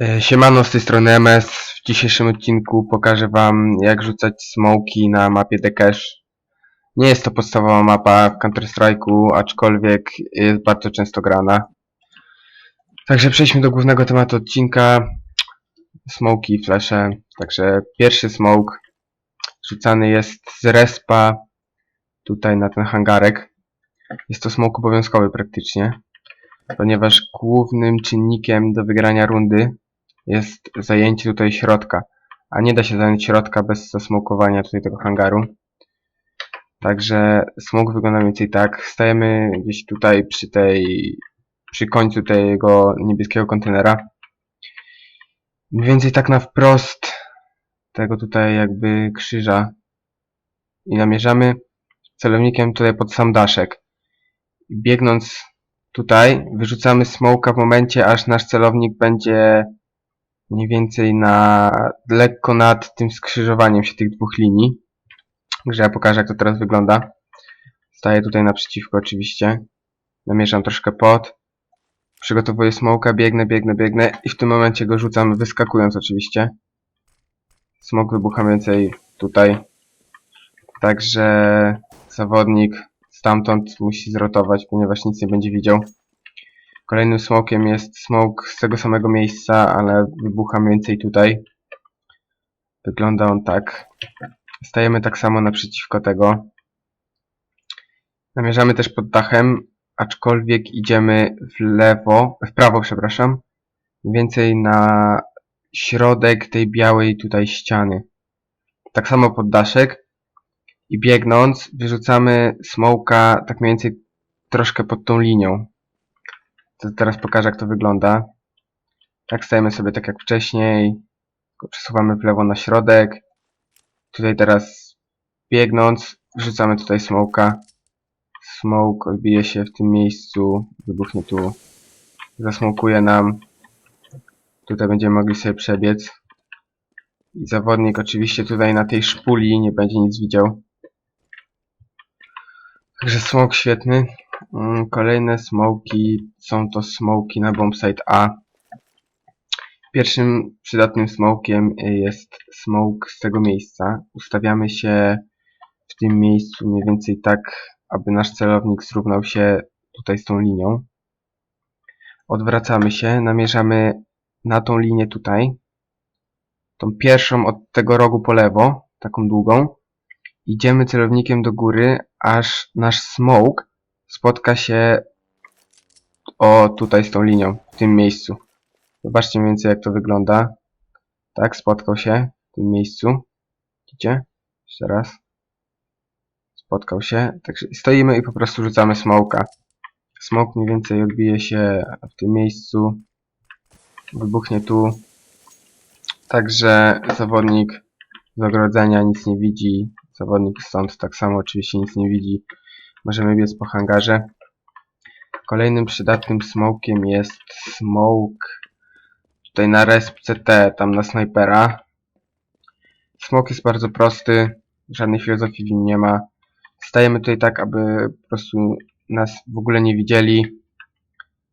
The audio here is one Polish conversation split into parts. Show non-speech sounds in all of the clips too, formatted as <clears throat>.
E, Siemano, z tej strony MS. W dzisiejszym odcinku pokażę wam jak rzucać smoki na mapie The Cache. Nie jest to podstawowa mapa w Counter-Strike'u, aczkolwiek jest bardzo często grana. Także przejdźmy do głównego tematu odcinka. Smoki flesze. Także pierwszy smoke rzucany jest z respa tutaj na ten hangarek. Jest to smoke obowiązkowy praktycznie, ponieważ głównym czynnikiem do wygrania rundy jest zajęcie tutaj środka. A nie da się zająć środka bez zasmokowania tutaj tego hangaru. Także smok wygląda mniej więcej tak. Stajemy gdzieś tutaj przy tej, przy końcu tego niebieskiego kontenera. Mniej więcej tak na wprost tego tutaj jakby krzyża. I namierzamy celownikiem tutaj pod sam daszek. Biegnąc tutaj, wyrzucamy smoka w momencie, aż nasz celownik będzie mniej więcej na lekko nad tym skrzyżowaniem się tych dwóch linii. Także ja pokażę jak to teraz wygląda. Staję tutaj naprzeciwko oczywiście. Namierzam troszkę pod. Przygotowuję smoka, biegnę, biegnę, biegnę i w tym momencie go rzucam wyskakując oczywiście. Smok wybucha więcej tutaj. Także zawodnik stamtąd musi zrotować, ponieważ nic nie będzie widział. Kolejnym smokiem jest smok z tego samego miejsca, ale wybucha mniej więcej tutaj. Wygląda on tak. Stajemy tak samo naprzeciwko tego. Namierzamy też pod dachem, aczkolwiek idziemy w lewo, w prawo, przepraszam. Więcej na środek tej białej tutaj ściany. Tak samo pod daszek. I biegnąc, wyrzucamy smoka tak mniej więcej troszkę pod tą linią. Teraz pokażę jak to wygląda. Tak stajemy sobie tak jak wcześniej. Przesuwamy w lewo na środek. Tutaj teraz biegnąc, wrzucamy tutaj smoka. Smoke odbije się w tym miejscu, wybuchnie tu. Zasmokuje nam. Tutaj będziemy mogli sobie przebiec. I zawodnik oczywiście tutaj na tej szpuli nie będzie nic widział. Także smok świetny. Mm, Kolejne smoki są to smoki na bombsite A. Pierwszym przydatnym smokiem jest smoke z tego miejsca. Ustawiamy się w tym miejscu mniej więcej tak, aby nasz celownik zrównał się tutaj z tą linią. Odwracamy się, namierzamy na tą linię tutaj. Tą pierwszą od tego rogu po lewo, taką długą. Idziemy celownikiem do góry, aż nasz smoke spotka się o tutaj z tą linią, w tym miejscu. Zobaczcie mniej więcej jak to wygląda. Tak, spotkał się w tym miejscu. Widzicie? Jeszcze raz. Spotkał się. Także stoimy i po prostu rzucamy smoka. Smok mniej więcej odbije się w tym miejscu. Wybuchnie tu. Także zawodnik z ogrodzenia nic nie widzi. Zawodnik stąd tak samo oczywiście nic nie widzi. Możemy biec po hangarze. Kolejnym przydatnym smokiem jest smoke tutaj na resp CT, tam na snajpera. Smok jest bardzo prosty, żadnej filozofii w nim nie ma. Stajemy tutaj tak, aby po prostu nas w ogóle nie widzieli.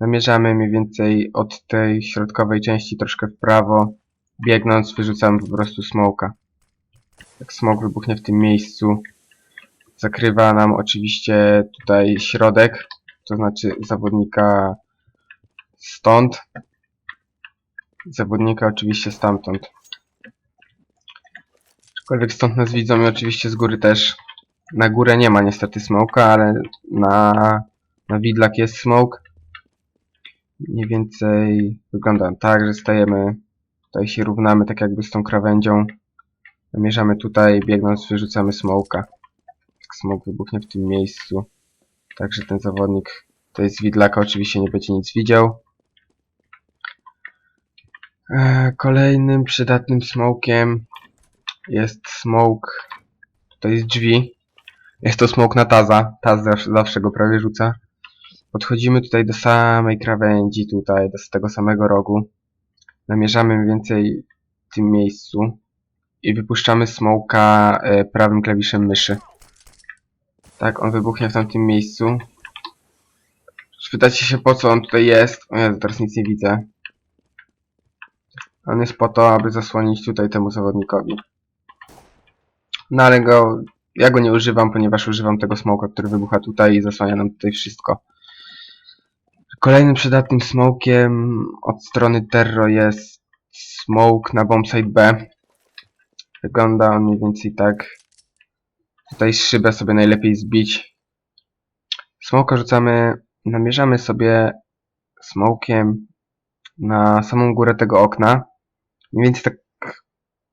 Namierzamy mniej więcej od tej środkowej części troszkę w prawo. Biegnąc wyrzucamy po prostu smoka. Jak smok wybuchnie w tym miejscu, zakrywa nam oczywiście tutaj środek, to znaczy zawodnika stąd, zawodnika oczywiście stamtąd. Aczkolwiek stąd nas widzą i oczywiście z góry też. Na górę nie ma niestety smoka, ale na, na widlak jest smoke. Mniej więcej wygląda tak, że stajemy, tutaj się równamy tak jakby z tą krawędzią. Namierzamy tutaj, biegnąc wyrzucamy smoka. Smok wybuchnie w tym miejscu. Także ten zawodnik tutaj z widlaka oczywiście nie będzie nic widział. E, Kolejnym przydatnym smokiem jest smoke tutaj z drzwi. Jest to smoke na taza. Taz zawsze, zawsze go prawie rzuca. Podchodzimy tutaj do samej krawędzi, tutaj do tego samego rogu. Namierzamy więcej w tym miejscu i wypuszczamy smoka e, prawym klawiszem myszy. Tak, on wybuchnie w tamtym miejscu. Spytacie się po co on tutaj jest? O Jezu, teraz nic nie widzę. On jest po to, aby zasłonić tutaj temu zawodnikowi. No ale go, ja go nie używam, ponieważ używam tego smoka, który wybucha tutaj i zasłania nam tutaj wszystko. Kolejnym przydatnym smokiem od strony Terro jest smoke na bombsite B. Wygląda on mniej więcej tak. Tutaj szybę sobie najlepiej zbić. Smoka rzucamy, namierzamy sobie smokiem na samą górę tego okna. Mniej więcej tak,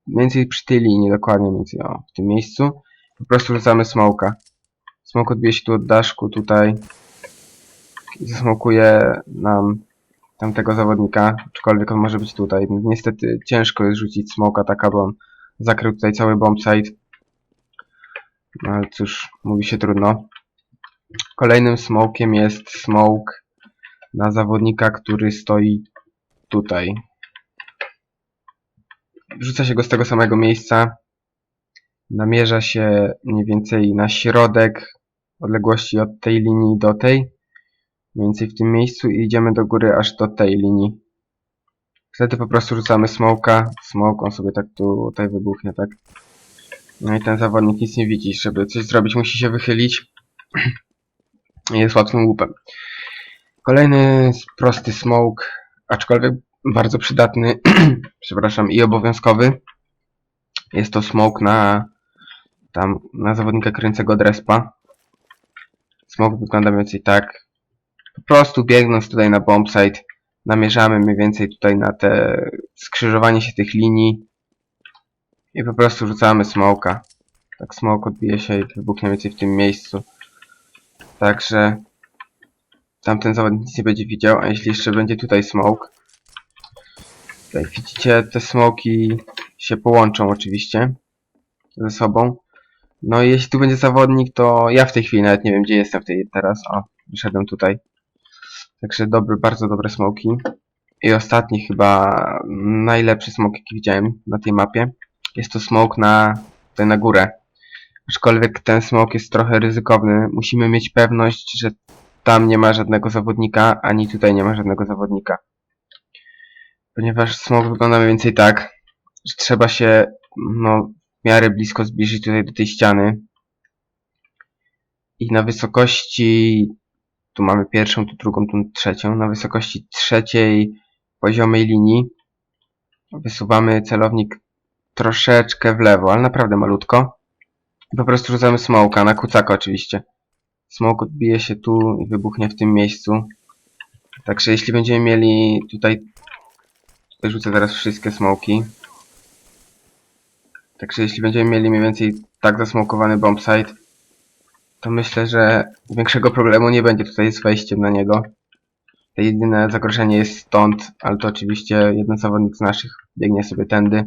mniej więcej przy tej linii, dokładnie mniej więcej o, w tym miejscu. Po prostu rzucamy smoka. Smok odbije się tu od daszku, tutaj. I zasmokuje nam tamtego zawodnika, aczkolwiek on może być tutaj. Niestety ciężko jest rzucić smoka tak, aby on zakrył tutaj cały bombsite. No ale cóż, mówi się trudno. Kolejnym smokiem jest smoke na zawodnika, który stoi tutaj. Rzuca się go z tego samego miejsca. Namierza się mniej więcej na środek odległości od tej linii do tej. Mniej więcej w tym miejscu i idziemy do góry aż do tej linii. Wtedy po prostu rzucamy smoka. Smoke, on sobie tak tu, tutaj wybuchnie, tak. No i ten zawodnik nic nie widzi. Żeby coś zrobić, musi się wychylić. <clears throat> Jest łatwym łupem. Kolejny prosty smoke, aczkolwiek bardzo przydatny, <clears throat> przepraszam, i obowiązkowy. Jest to smoke na tam, na zawodnika kręcego od respa. Smoke wygląda mniej więcej tak. Po prostu biegnąc tutaj na bombsite, namierzamy mniej więcej tutaj na te skrzyżowanie się tych linii i po prostu rzucamy smoka. Tak smoke odbije się i wybuchnie więcej w tym miejscu. Także tamten zawodnik nic nie będzie widział, a jeśli jeszcze będzie tutaj smoke, jak widzicie, te smoki się połączą oczywiście ze sobą. No i jeśli tu będzie zawodnik, to ja w tej chwili nawet nie wiem, gdzie jestem w tej teraz. O, wyszedłem tutaj. Także dobry, bardzo dobre smoki. I ostatni chyba najlepszy smok, jaki widziałem na tej mapie. Jest to smok na, tutaj na górę. Aczkolwiek ten smok jest trochę ryzykowny. Musimy mieć pewność, że tam nie ma żadnego zawodnika, ani tutaj nie ma żadnego zawodnika. Ponieważ smok wygląda mniej więcej tak, że trzeba się no, w miarę blisko zbliżyć tutaj do tej ściany. I na wysokości, tu mamy pierwszą, tu drugą, tu trzecią, na wysokości trzeciej poziomej linii wysuwamy celownik troszeczkę w lewo, ale naprawdę malutko. I po prostu rzucamy smoka, na kucaka oczywiście. Smoke odbije się tu i wybuchnie w tym miejscu. Także jeśli będziemy mieli tutaj... Tutaj rzucę teraz wszystkie smoki. Także jeśli będziemy mieli mniej więcej tak zasmokowany bombsite, to myślę, że większego problemu nie będzie tutaj z wejściem na niego. To jedyne zagrożenie jest stąd, ale to oczywiście jeden zawodnik z naszych biegnie sobie tędy.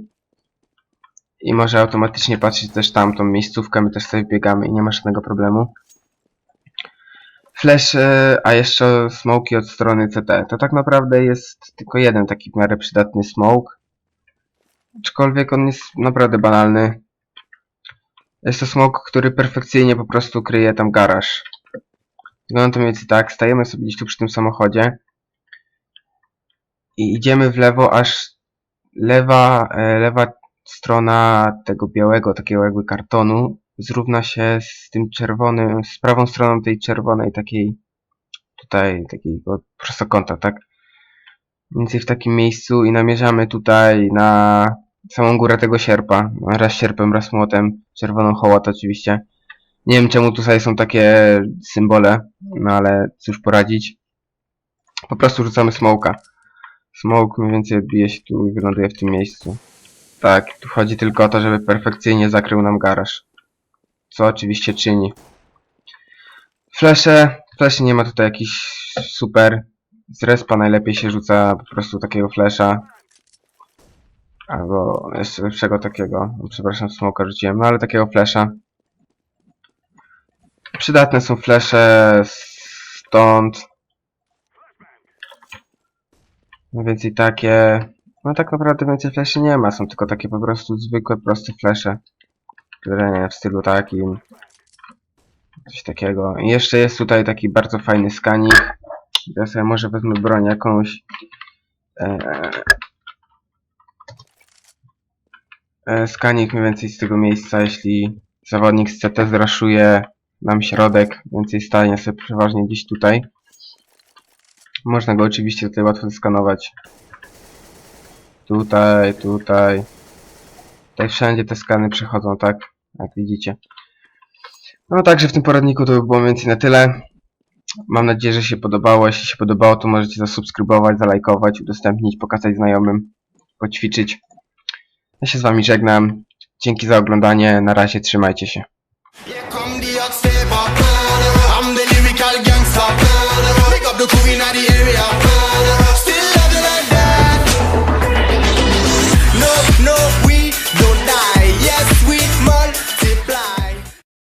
I może automatycznie patrzeć też tamtą miejscówkę, my też sobie biegamy i nie ma żadnego problemu. Flash, e, a jeszcze smoki od strony CT. To tak naprawdę jest tylko jeden taki w miarę przydatny smoke. Aczkolwiek on jest naprawdę banalny. Jest to smoke, który perfekcyjnie po prostu kryje tam garaż. Wygląda to mniej więcej tak. Stajemy sobie gdzieś tu przy tym samochodzie. I idziemy w lewo, aż lewa, e, lewa strona tego białego, takiego jakby kartonu zrówna się z tym czerwonym, z prawą stroną tej czerwonej takiej tutaj, takiego prostokąta, tak? Mniej więcej w takim miejscu i namierzamy tutaj na samą górę tego sierpa. Raz sierpem, raz młotem. Czerwoną hołot oczywiście. Nie wiem czemu tutaj są takie symbole, no ale cóż poradzić. Po prostu rzucamy smoka. Smoke mniej więcej odbije się tu i wyląduje w tym miejscu. Tak, tu chodzi tylko o to, żeby perfekcyjnie zakrył nam garaż. Co oczywiście czyni. Flesze. Flesze nie ma tutaj jakiś super. Z respa najlepiej się rzuca po prostu takiego flesza. Albo jeszcze lepszego takiego. No, Przepraszam, smoka rzuciłem, no ale takiego flesza. Przydatne są flesze stąd. No więc i takie. No tak naprawdę więcej fleszy nie ma, są tylko takie po prostu zwykłe, proste flesze. Które nie w stylu takim. Coś takiego. I jeszcze jest tutaj taki bardzo fajny skanik. Ja sobie może wezmę broń jakąś. Eee, skanik mniej więcej z tego miejsca, jeśli zawodnik z CT zraszuje nam środek, więcej stanie sobie przeważnie gdzieś tutaj. Można go oczywiście tutaj łatwo skanować. Tutaj, tutaj. Tak wszędzie te skany przechodzą, tak? Jak widzicie. No także w tym poradniku to by było mniej więcej na tyle. Mam nadzieję, że się podobało. Jeśli się podobało, to możecie zasubskrybować, zalajkować, udostępnić, pokazać znajomym, poćwiczyć. Ja się z wami żegnam. Dzięki za oglądanie. Na razie trzymajcie się. Here